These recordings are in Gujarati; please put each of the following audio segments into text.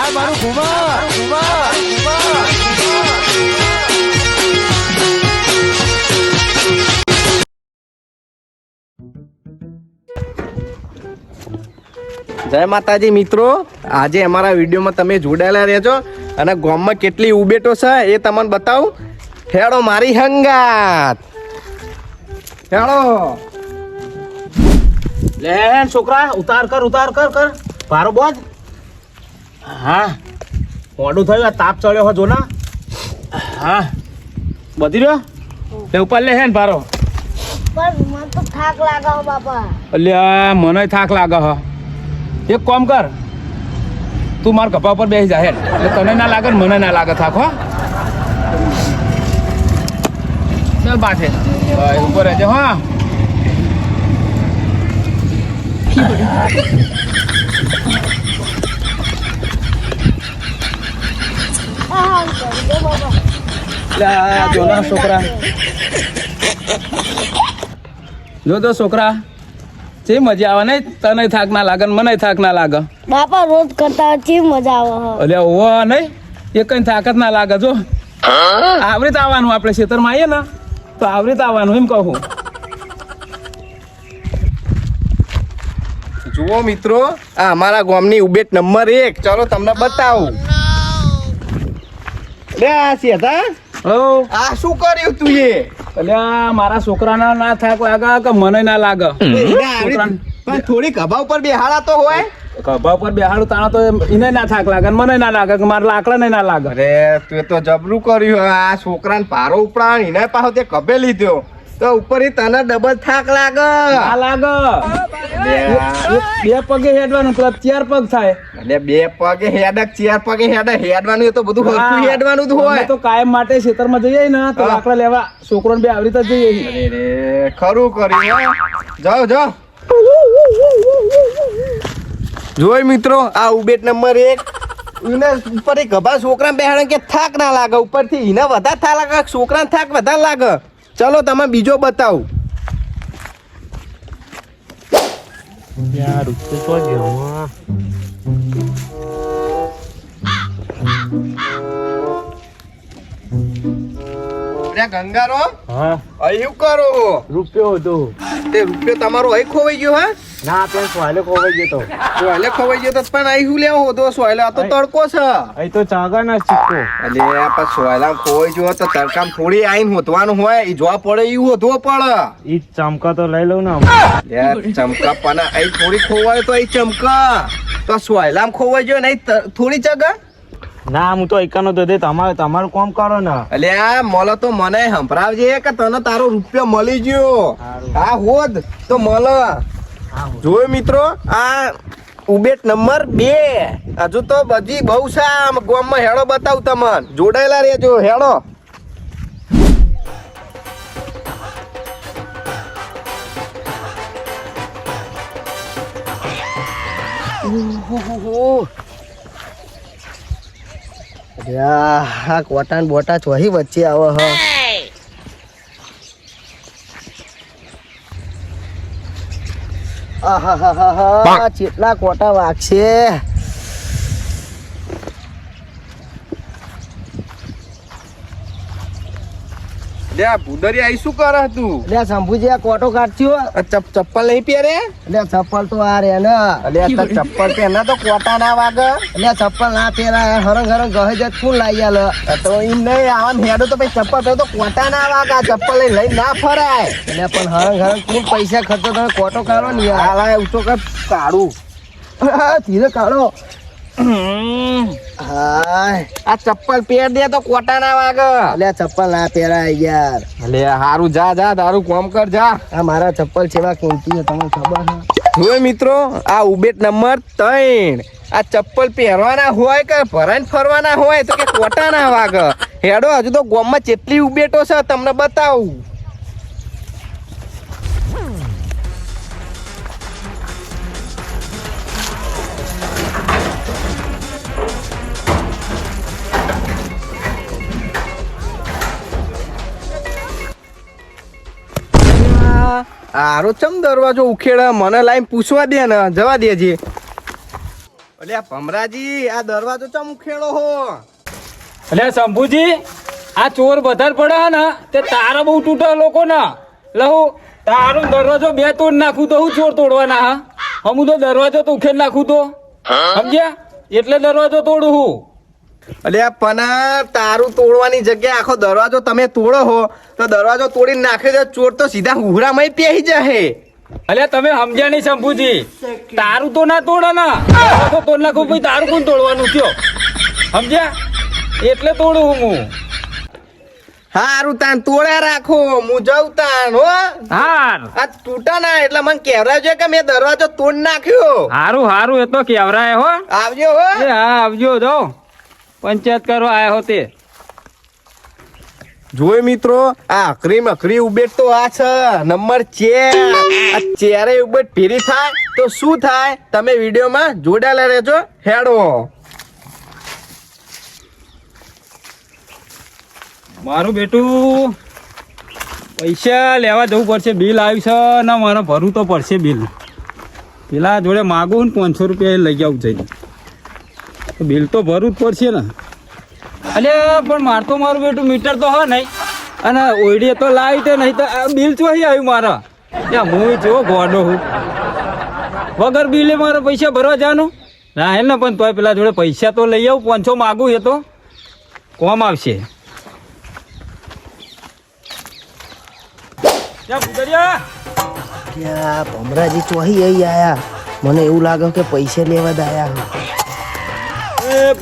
આ મારું જય માતાજી મિત્રો. આજે અમારા વિડીયોમાં તમે જોડાયેલા રહેજો અને ગામમાં કેટલી ઉબેટો છે એ તમને બતાવું. હેડો મારી હંગાત. હેડો લે, છોકરા, ઉતાર કર ઉતાર કર કર. ભારો બોજ. હા. મોડું થયું આ તાપ ચડ્યો હો જોના. હા. બધી રહ્યો? તે ઉપર લે હે ને ભારો. મને થાક લાગે હો અલ્યા મને થાક લાગે હ. એક કામ કર. તું મારા કપા ઉપર બેસી જા હેડ એટલે તને ના લાગે ને મને ના લાગે થાક હો. ચાલ ભાઈ ઉપર રહેજે હા. હા હા કરી દે બાપા લે આ જો ના છોકરા. જો તો છોકરા. જે મજા આવે? ને તને થાક ના લાગે મને થાક ના લાગે. બાપા રોજ કરતા ચી મજા આવે હો? અલ્યા નહીં. એ કઈ તાકાત ના લાગે જો. આવરીત આવવાનું આપણે ખેતરમાં આવીએ ને તો આવરીત આવવાનું એમ કહું. જુઓ મિત્રો આ અમારા ગામની ઉબેટ નંબર એક. ચલો તમને બતાવું. લે આ હો? આ શું કર્યું તું એ? અલ્યા મારા છોકરાના ના થાક લાગે કે મને ના લાગે. પણ થોડી ગભા ઉપર બેહાડા તો હોય. કભા પર બેહાડું તાણા તો એને ના થાક લાગે મને ના લાગે કે મારા લાકડા ના લાગે. અરે તું તો જબરું કર્યું. આ છોકરાને પારો ઉપડાણ એને પાછો તે કબે લીધો. તો ઉપરથી તને ડબલ થાક લાગે. આ લાગે. બે પગે હેડવાનું પેલા ચાર પગ થાય. અને બે પગે હેડક ચાર પગે હેડ હેડવાનું એ તો બધું હરખું હેડવાનું જ હોય. તો કાયમ માટે ખેતરમાં જઈએ ને તો. લાકડા લેવા છોકરોને બે આવી રીતે જઈએ. રે ખરું કર્યું. જાઓ જાઓ. જોઈ મિત્રો આ ઉબેટ નંબર એક. ઉપર એક ગભા છોકરા બેહાડે કે થાક ના લાગે ઉપરથી એના વધારે થાક લાગે છોકરાને થાક વધારે લાગે. ચલો તમે બીજો બતાવું. અરે ગંગારો? હા. અહીં કરો? રૂપિયો હતો. તે રૂપિયો તમારો અહીં ખોવાઈ ગયો હા? ના પેન સોયલે ખોવાઈ ગયો તો. સોયલે ખોવાઈ ગયો તો પણ અહીં શું લેવો હતો? સોયલે આ તો તડકો છે. અહીં તો ચાગા ના સિક્કો એટલે આ પણ સોયલા ખોવાઈ ગયો તો તડકામ થોડી આઈને હોતવાનું હોય. એ જોવા પડે એવું હોધવો પડે. એ ચમકા તો લઈ લઉં ને ચમકા પણ અહીં થોડી ખોવાય તો અહીં ચમકા. તો સોયલામ ખોવાઈ ગયો નહીં થોડી ચગા? ના હું તો એકાનો તો દે તમારે તમારું કોમ કરો ને. અલ્યા મળો તો મને સંભળાવજે કે તને તારો રૂપિયો મળી ગયો. હા હોત તો મળો. જોયો મિત્રો આ ઉબેટ નંબર બે. હજુ તો બધી બહુ સામ ગોમ ગામમાં હેડો બતાવું તમને. જોડાયેલા રહેજો હેડો આ કોટા બોટા ચોહી વચ્ચે આવે હ. હા ચેટલા કોટા વાગશે? લે ભૂદરી આઈ શું કરે તું? લે શંભુજી આ કોટો કાઢ્યો. ચપ્પલ નહીં પહેરે? લે ચપ્પલ તો આ રે ને. લે ચપ્પલ પહેરના તો કોટા ના વાગે. લે ચપ્પલ ના પહેરા હરંગ હરંગ ગહે જ ફૂલ લાઈ આલે તો એમ નહીં આમ હેડો તો પછી ચપ્પલ પહેરો તો કોટા ના વાગે. ચપ્પલ લઈ લઈ ના ફરાય. એટલે પણ હરંગ હરંગ કોણ પૈસા ખર્ચો તમે કોટો કાઢો ને હાલા ઊંચો કર કાઢું. ધીરે કાઢો. આ ચપ્પલ પહેર દે તો કોટા ના વાગે લે ચપ્પલ ના પહેરાય યાર. અલે હારું જા જા તારું કોમ કર જા. આ મારા ચપ્પલ કેવા કેમતી છે તમને ખબર છે? મિત્રો આ ઉબેટ નંબર ત્રણ. આ ચપ્પલ પહેરવાના હોય કે ભરાઈને ફરવાના હોય તો કે કોટા ના વાગ? હેડો હજુ તો ગોમમાં જેટલી ઉબેટો છે તમને બતાવું. આરો ચમ દરવાજો ઉખેડા મને લાઈન પૂછવા દે ને જવા દેજે એટલે આ ભમરાજી આ દરવાજો ચમ ઉખેડો હો? એટલે શંભુજી આ ચોર વધારે પડે હે ને તે તારા બહુ તૂટે લોકો ના લહુ તારો દરવાજો બે તોડ નાખું તો હું ચોર તોડવાના હા? હું તો દરવાજો તો ઉખેડ નાખું તો. સમજ્યા? એટલે દરવાજો તોડું હું. એટલે પના તારું તોડવાની જગ્યાએ આખો દરવાજો તમે તોડો હો. તો દરવાજો તોડી નાખે તો ચોર તો સીધા હુરામાં પેહી જશે અલ્યા તમે સમજ્યા નહીં શંભુજી. તારું તો ના તોડો ના. તો તોડ નાખું ભાઈ તારું કોણ તોડવાનું કયો સમજ્યા? એટલે તોડું હું હું. હારું તાન તોડ્યા રાખો હું જઉં તાન હો. હાર. આ તૂટા ના એટલે મને છે કે મેં દરવાજો તોડ નાખ્યો. હારું હારું એ તો કેવરાય હો. આવજો હો. હા આવજો જો પંચાયત કરવા આયા હો તે. જોઈ મિત્રો આ અકરી મકરી ઉબેટ તો આ છે. નંબર ચેર આ ચેરે ઉબેટ ભેરી થાય તો શું થાય? તમે વિડીયોમાં જોડાયેલા રહેજો. હેડો. મારું બેટું પૈસા લેવા જવું પડશે બિલ આવ્યું છે ને મારે ભરવું તો પડશે બિલ. પેલા જોડે માગું ને પાંચસો રૂપિયા લઈ આવું જઈને. બિલ તો ભરવું જ પડશે ને. અલે પણ માર તો મારું બેટું મીટર તો હા નહીં. અને ઓઈડીએ તો લાવી તે નહીં તો આ બિલ ચોહી આવ્યું મારા? ત્યાં હું જો ગોડો હું. વગર બિલે મારે પૈસા ભરવા જવાનું ના હે ને પણ તોય પેલા જોડે પૈસા તો લઈ આવું પાંચસો માગું એ તો. કોમ આવશે. ભમરાજી ચોહી અહીં આયા. મને એવું લાગે કે પૈસા લેવા જ આયા. એ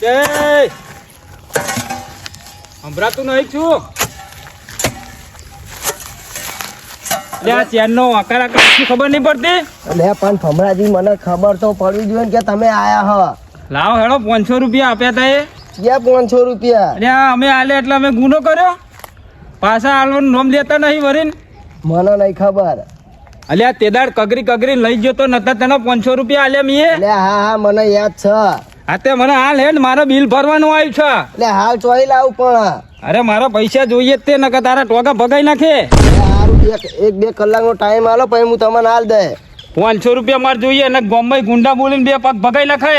જય સંભળાતું નહીં છું. લે આ ચેનનો આકાર આકાર શું ખબર નહીં પડતી? એટલે પણ ભમરાજી મને ખબર તો પડવી જોઈએ કે તમે આયા હ. લાવો હેડો પાંચસો રૂપિયા આપ્યા તા એ ક્યાં પાંચસો રૂપિયા? અરે અમે આલે એટલે અમે ગુનો કર્યો? પાછા આલવાનું નોમ લેતા નહીં વરીને? મને નહીં ખબર. અલ્યા તેદાડ કગરી કગરી લઈ ગયો તો નતા તને પાંચસો રૂપિયા આલ્યા મીએ? એટલે હા હા મને યાદ છે. આ તે મને હાલ હેડ મારે બિલ ભરવાનું આવ્યું છે. એટલે હાલ ચોઈ લાવું પણ. અરે મારા પૈસા જોઈએ તે નકર તારા ટોકા ભગાઈ નાખે. એક બે કલાકનો ટાઈમ આલો પછી હું તમને હાલ દે. પાંચસો રૂપિયા મારે જોઈએ અને ગોમ્બઈ ગુંડા બોલીને બે પગ ભગાઈ નાખે.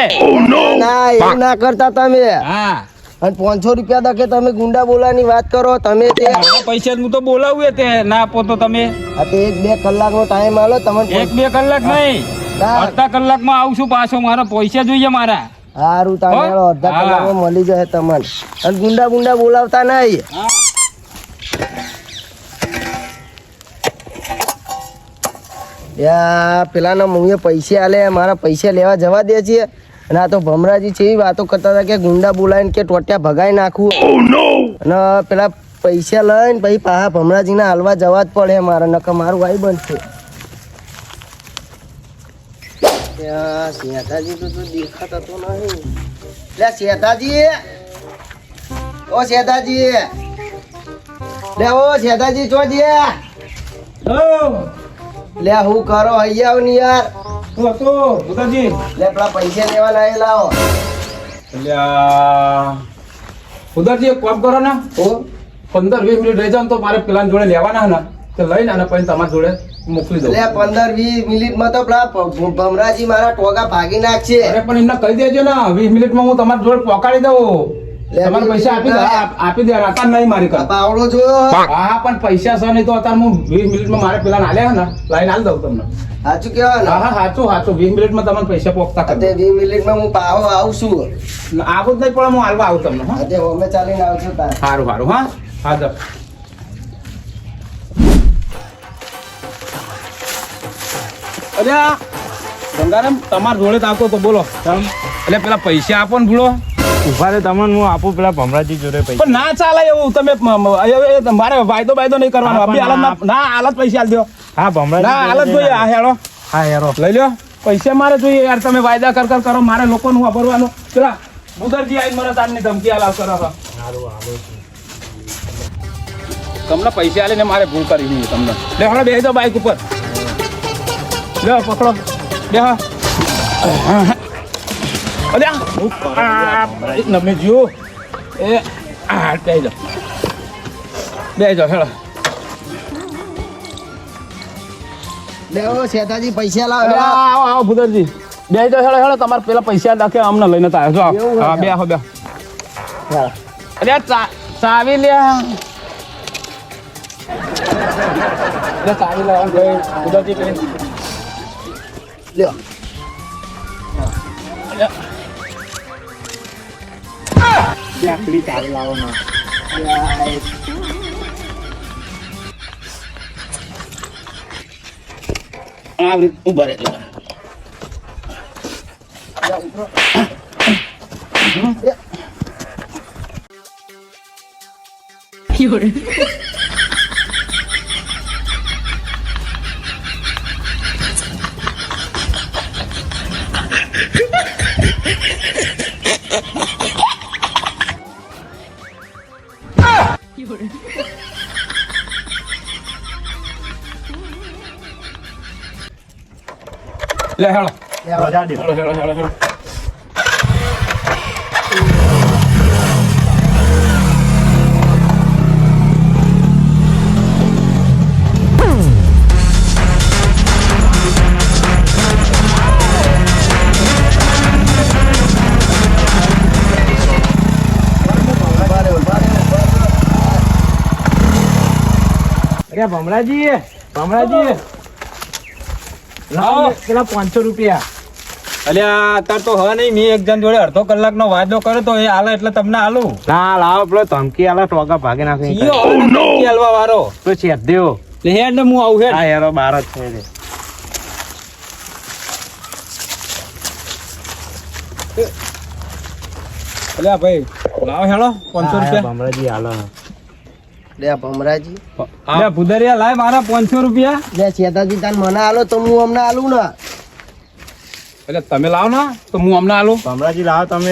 ના એવું ના કરતા તમે. હા. અને પાંચસો રૂપિયા દકે તમે ગુંડા બોલાની વાત કરો તમે તે પૈસા હું તો બોલાવું તે ના પોતો તમે. આ તે એક બે કલાકનો ટાઈમ આલો તમને એક બે કલાક નહીં અડધા અડધા કલાકમાં આવશું પાછો મારા પૈસા જોઈએ મારા. હારું તમે અડધા કલાક કલાકમાં મળી જાય તમને. અને ગુંડા ગુંડા બોલાવતા નહીં. યા પેલાના મમ્મીએ પૈસા આલે મારા પૈસા લેવા જવા દે છે. અને આ તો ભમરાજી છે એવી વાતો કરતા હતા કે ગુંડા બોલાવીને કે ટોટિયા ભગાઈ નાખું. અને પેલા પૈસા લઈને પછી પાહા ભમરાજીને હાલવા જવા જ પડે મારે નકર મારું ભાઈ બનશે. શેતાજી શેઠાજી તો તો દેખાતા તો નહીં. લે શેતાજી! ઓ શેતાજી! લે ઓ શેતાજી ચોજી લે હું કરો અહીંયા આવ ને યાર. તો હતું ભૂતાજી લે પેલા પૈસા લેવા લાવી. લાવો ઉધરજી એક કામ કરો ને. ઓ પંદર વીસ મિનિટ રહી જાવ તો મારે પેલા જોડે લેવાના ને. તો લઈને અને પછી તમારા જોડે મોકલી દઉં. પંદર વીસ મિનિટમાં તો પેલા ભમરાજી મારા ટોગા ભાગી નાખશે. અરે પણ એમને કહી દેજો ને વીસ મિનિટમાં હું તમારા જોડે પહોંચાડી દઉં. તમારે પૈસા આપી દે. આપી દે રાતા નહીં મારી કર પાવડો જોયો હા. પણ પૈસા છે નહીં તો અત્યારે હું વીસ મિનિટમાં મારે પેલા આલ્યા ને લાઈન હાલ દઉં તમને. સાચું કેવા હા હા સાચું સાચું. વીસ મિનિટમાં તમને પૈસા પોખતા કરે વીસ મિનિટમાં હું પાવો આવું છું. આવું જ નહીં પણ હું હાલવા આવું તમને હા. તે અમે ચાલીને આવજો સારું સારું હા. હા તો અરે ગંગારામ તમારા જોડે જ આવતો તો બોલો. એટલે પેલા પૈસા આપો ને ભૂલો. ઊભા રે તમને હું આપું પેલા ભમરાજી જોડે પૈસા. પણ ના ચાલે એવું તમે મારે વાયદો વાયદો નહીં કરવાનો. આપી હાલત ના- હાલત પૈસા આલ દો હા ભમરાજી ના હાલત જોઈએ આ હેડો હા હેડો લઈ લ્યો. પૈસા મારે જોઈએ યાર તમે વાયદા કર કર કરો. મારે લોકોનું વાપરવાનો. પેલા બુધરજી આવીને મને તારની ધમકી આલાવ કરો છો. તમને પૈસા આલીને મારે ભૂલ કરી નહીં તમને. લે હવે બેસી દો બાઈક ઉપર. લે પકડો. બે હા અલ્યા આ, નમે જો એ આ બે હેડો લેવો શેતાજી પૈસા અરે આવો આવો ભૂદરજી બે તો હેડો હેડો તમારે પેલા પૈસા નાખે અમને લઈને તો આવ્યો છો આવો. એવું હોય હા બે આવો બે હા. અરે આ ચા ચાવી લે અરે ચાવી લે ભૂદરજી પેલી લ્યો આ રીત ઊભા રહે લે હેડો હેડો હેડો અરે ભમરાજી ભમરાજી લાવો પેલા પાંચસો રૂપિયા. અલ્યા અત્યારે તો હવે નહીં મેં એક જણ જોડે અડધો કલાકનો વાયદો કર્યો તો એ હાલે એટલે તમને હાલું. ના લાવો પેલો ધમકી આલા ટોકા ભાગે નાખે હવે હાલવા વારો તો છે દેવો. લે હેડ ને હું આવું હેડ. હા યાર બાર જ છે રે. અલ્યા ભાઈ લાવો હેડો પાંચસો રૂપિયા. ભમરાજી હાલો. લે ભમરાજી. લે ભૂદરિયા લાય મારા પાંચસો રૂપિયા. લે શેઠાજી તાન મને આલો તો હું અમને આલું ને. એટલે તમે લાવો ને તો હું અમને આલું. ભમરાજી લાવો તમે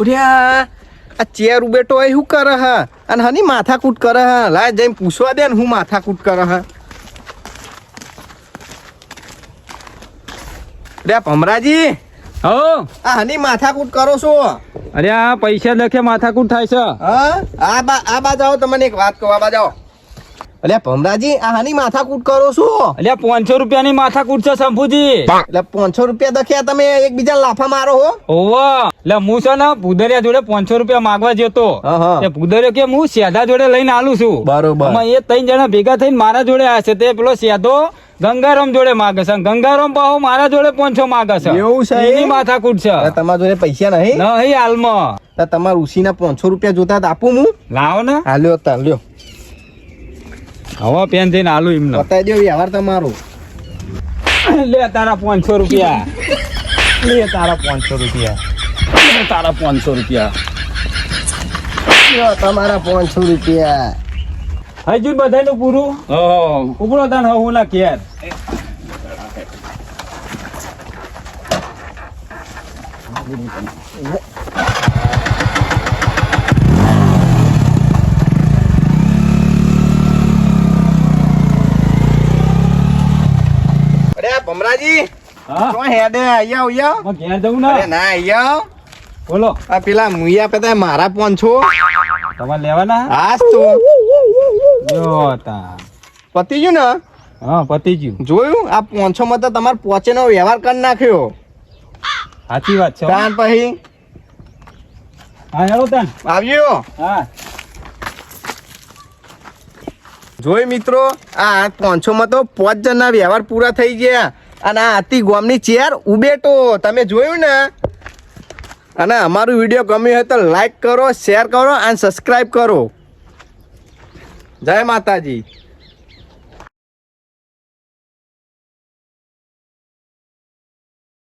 ઉડ્યા આ ચેર ઉબેટો એ શું કરે હા? અને હની માથાકૂટ કરે હા? લાય જઈને પૂછવા દે ને હું માથાકૂટ કરે હા. રે ભમરાજી હો. આ હની માથાકૂટ કરો છો? અરે આ પૈસા લખે માથાકૂટ થાય છે. હા? આ બા આ બા જાઓ તમને એક વાત કહો આ બા આવો. અલ્યા ભમરાજી આ હની માથાકૂટ કરો છો? અલ્યા પાંચસો રૂપિયાની માથાકૂટ છે શંભુજી એટલે પાંચસો રૂપિયા દખ્યા તમે એકબીજા લાફા મારો હો. ઓવા એટલે હું છે ને ભૂદરિયા જોડે પાંચસો રૂપિયા માંગવા જતો. ભૂદરિયો કે હું સેધા જોડે લઈને આલું છું. બરોબર. એ ત્રણ જણા ભેગા થઈને મારા જોડે આવ્યા છે તે પેલો સેધો ગંગારામ જોડે માગે છે. ગંગારામ પાહો મારા જોડે પાંચસો માગે છે. એવું છે એની? માથાકૂટ છે. તમારા જોડે પૈસા નહીં? નહીં હાલમાં. તમારા તમારા ઉસીના પાંચસો રૂપિયા જોતા આપું હું. લાવો ને. હાલ્યો તા લ્યો. હવે પેન થઈને આલું એમને. બતાવી દો વ્યવહાર તમારો. લે તારા પાંચસો રૂપિયા. લે તારા પાંચસો રૂપિયા. લે તારા પાંચસો રૂપિયા. લ્યો તમારા પાંચસો રૂપિયા. હજુ બધાનું પૂરું? ઉપડો તાન હું ના અરે ભમરાજી હા? હેડે આયા આયા ઘેર જવું અરે ના આયા. બોલો. આ પેલા મુયા પેતા મારા પાંચસો તમારે લેવાના? હા તો. જો તા. પતી ગયું ને? હા પતી ગયું જોયું? આ પાંચસો માં તો તમારે પોચે નો વ્યવહાર કરી નાખ્યો. સાચી વાત છે. તાન પછી. હા હેલો તાન. આવ્યો હા. જોઈ મિત્રો આ પાંચસો માં તો પાંચ જણના વ્યવહાર પૂરા થઈ ગયા. અને આ ગોમની ચેર ઉબેટો. તમે જોયું ને? અને અમારું વીડિયો ગમ્યું હોય તો લાઈક કરો શેર કરો અને સબસ્ક્રાઈબ કરો. જય માતાજી.